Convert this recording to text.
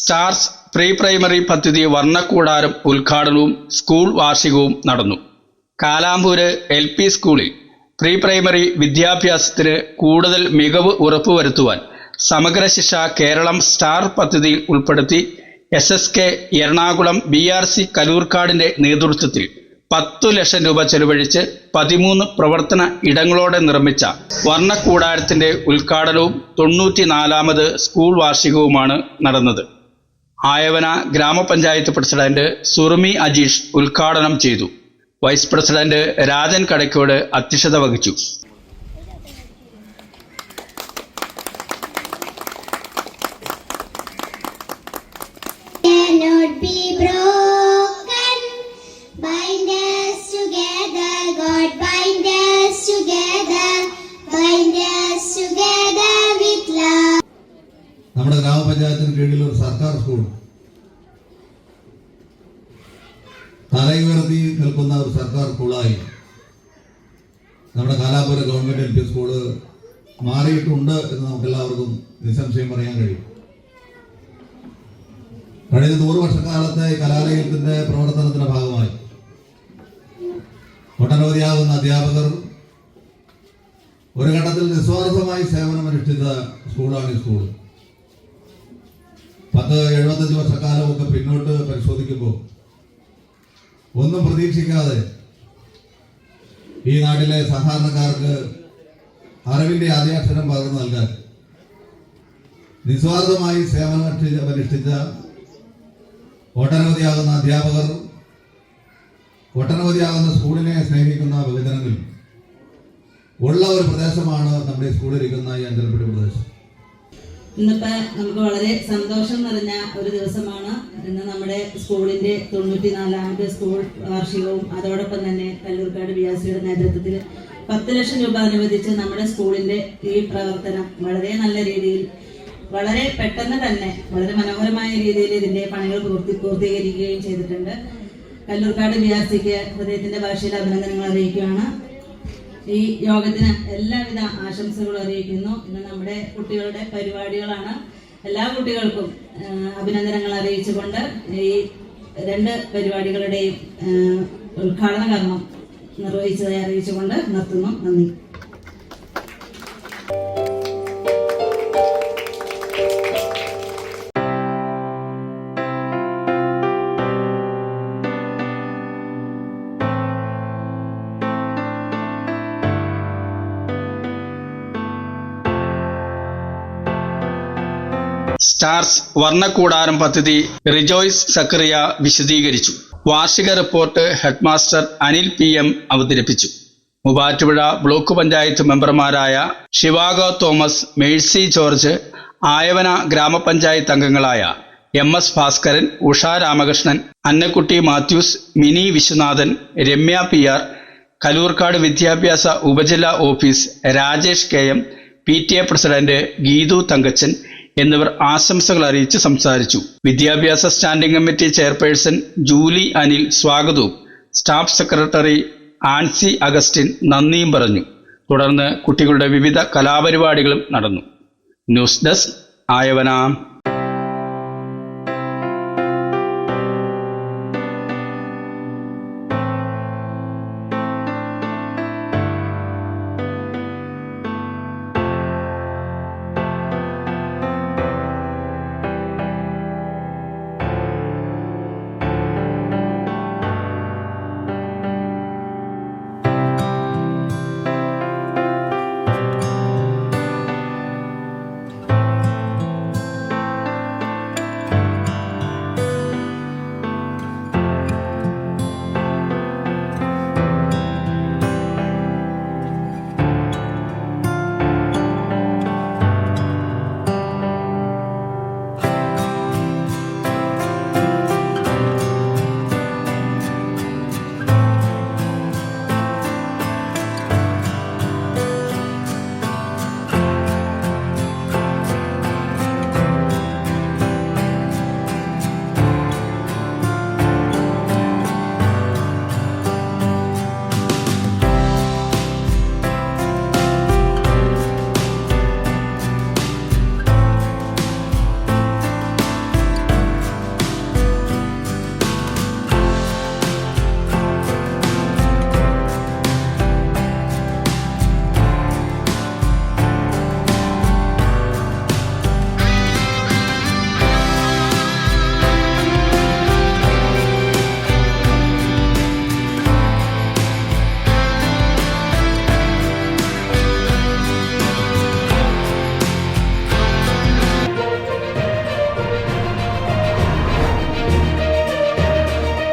Stars pre primary പദ്ധതി വർണക്കൂടാരം ഉദ്ഘാടനവും school വാർഷികവും നടന്നു. കാലാമ്പൂര് എൽ പി സ്കൂളിൽ പ്രീ പ്രൈമറി വിദ്യാഭ്യാസത്തിന് കൂടുതൽ മികവ് ഉറപ്പുവരുത്തുവാൻ സമഗ്ര ശിക്ഷ കേരളം സ്റ്റാർ പദ്ധതിയിൽ ഉൾപ്പെടുത്തി S S K Ernakulam B R C കലൂർക്കാടിന്റെ നേതൃത്വത്തിൽ പത്തു ലക്ഷം രൂപ ചെലവഴിച്ച് പതിമൂന്ന് പ്രവർത്തന ഇടങ്ങളോടെ നിർമ്മിച്ച വർണക്കൂടാരത്തിന്റെ ഉദ്ഘാടനവും തൊണ്ണൂറ്റിനാലാമത് സ്കൂൾ വാർഷികവുമാണ് നടന്നത്. ആയവന ഗ്രാമപഞ്ചായത്ത് പ്രസിഡന്റ് സുറുമി അജീഷ് ഉദ്ഘാടനം ചെയ്തു വൈസ് പ്രസിഡന്റ് രാജൻ കടയ്ക്കോട് അധ്യക്ഷത വഹിച്ചു be. സർക്കാർ തലയുയർത്തി നിൽക്കുന്ന ഒരു സർക്കാർ സ്കൂളായി. നമ്മുടെ Kalapura government L P school മാറിയിട്ടുണ്ട് എന്ന് നമുക്ക് എല്ലാവർക്കും നിസ്സംശയം പറയാൻ കഴിയും. കഴിഞ്ഞ നൂറ് വർഷക്കാലത്തെ കലാലയത്തിന്റെ പ്രവർത്തനത്തിന്റെ ഭാഗമായി ഒട്ടനവധിയാകുന്ന അധ്യാപകർ ഒരു ഘട്ടത്തിൽ നിസ്വാർത്ഥമായി സേവനമനുഷ്ഠിച്ച സ്കൂളാണ് ഈ സ്കൂൾ പത്ത് എഴുപത്തഞ്ച് വർഷക്കാലമൊക്കെ പിന്നോട്ട് പരിശോധിക്കുമ്പോൾ ഒന്നും പ്രതീക്ഷിക്കാതെ ഈ നാട്ടിലെ സാധാരണക്കാർക്ക് അറിവിന്റെ ആദ്യാക്ഷരം പകർന്നു നൽകാൻ നിസ്വാർത്ഥമായി സേവന പരിഷ്ഠിച്ച ഒട്ടനവധിയാകുന്ന അധ്യാപകർ ഒട്ടനവധിയാകുന്ന സ്കൂളിനെ സ്നേഹിക്കുന്ന ബഹുജനങ്ങൾ ഉള്ള ഒരു പ്രദേശമാണ് നമ്മുടെ സ്കൂളിൽ സ്കൂളിലിരിക്കുന്ന ഈ അഞ്ചൽപ്പടി പ്രദേശം. ഇന്നിപ്പോ നമുക്ക് വളരെ സന്തോഷം നിറഞ്ഞ ഒരു ദിവസമാണ് ഇന്ന് നമ്മുടെ സ്കൂളിന്റെ തൊണ്ണൂറ്റിനാലാമത്തെ സ്കൂൾ വാർഷികവും അതോടൊപ്പം തന്നെ കല്ലൂർക്കാട് ആർ നേതൃത്വത്തിൽ പത്ത് ലക്ഷം രൂപ അനുവദിച്ച് നമ്മുടെ സ്കൂളിന്റെ ഈ പ്രവർത്തനം വളരെ നല്ല രീതിയിൽ വളരെ പെട്ടെന്ന് തന്നെ വളരെ മനോഹരമായ രീതിയിൽ ഇതിന്റെ പണികൾ പൂർത്തി പൂർത്തീകരിക്കുകയും ചെയ്തിട്ടുണ്ട്. കല്ലൂർക്കാട് ബി ആർ സിക്ക് ഹൃദയത്തിന്റെ ഭാഷയിൽ അഭിനന്ദനങ്ങൾ അറിയിക്കുകയാണ്. ഈ യോഗത്തിന് എല്ലാവിധ ആശംസകളും അറിയിക്കുന്നു. ഇന്ന് നമ്മുടെ കുട്ടികളുടെ പരിപാടികളാണ്. എല്ലാ കുട്ടികൾക്കും അഭിനന്ദനങ്ങൾ അറിയിച്ചുകൊണ്ട് ഈ രണ്ട് പരിപാടികളുടെയും ഉദ്ഘാടന കർമ്മം നിർവഹിച്ചതായി അറിയിച്ചുകൊണ്ട് നിർത്തുന്നു. നന്ദി. സ്റ്റാർസ് വർണക്കൂടാരം പദ്ധതി റിജോയ്സ് സക്കറിയ വിശദീകരിച്ചു. വാർഷിക report headmaster Anil P M അവതരിപ്പിച്ചു. മൂവാറ്റുപുഴ ബ്ലോക്ക് പഞ്ചായത്ത് മെമ്പർമാരായ ശിവാഗോ തോമസ് മേഴ്സി ജോർജ് ആയവന ഗ്രാമപഞ്ചായത്ത് അംഗങ്ങളായ M S Bhaskaran Usha Ramakrishnan Annakutty Mathews Mini Viswanathan Ramya P R Kalloorkad വിദ്യാഭ്യാസ ഉപജില്ലാ office Rajesh K M P T A president Geethu Thankachan എന്നിവർ ആശംസകൾ അറിയിച്ച് സംസാരിച്ചു. വിദ്യാഭ്യാസ standing committee chairperson Julie Anil സ്വാഗതവും സ്റ്റാഫ് സെക്രട്ടറി ആൻസി അഗസ്റ്റിൻ നന്ദിയും പറഞ്ഞു. തുടർന്ന് കുട്ടികളുടെ വിവിധ കലാപരിപാടികളും നടന്നു. News desk Ayavana.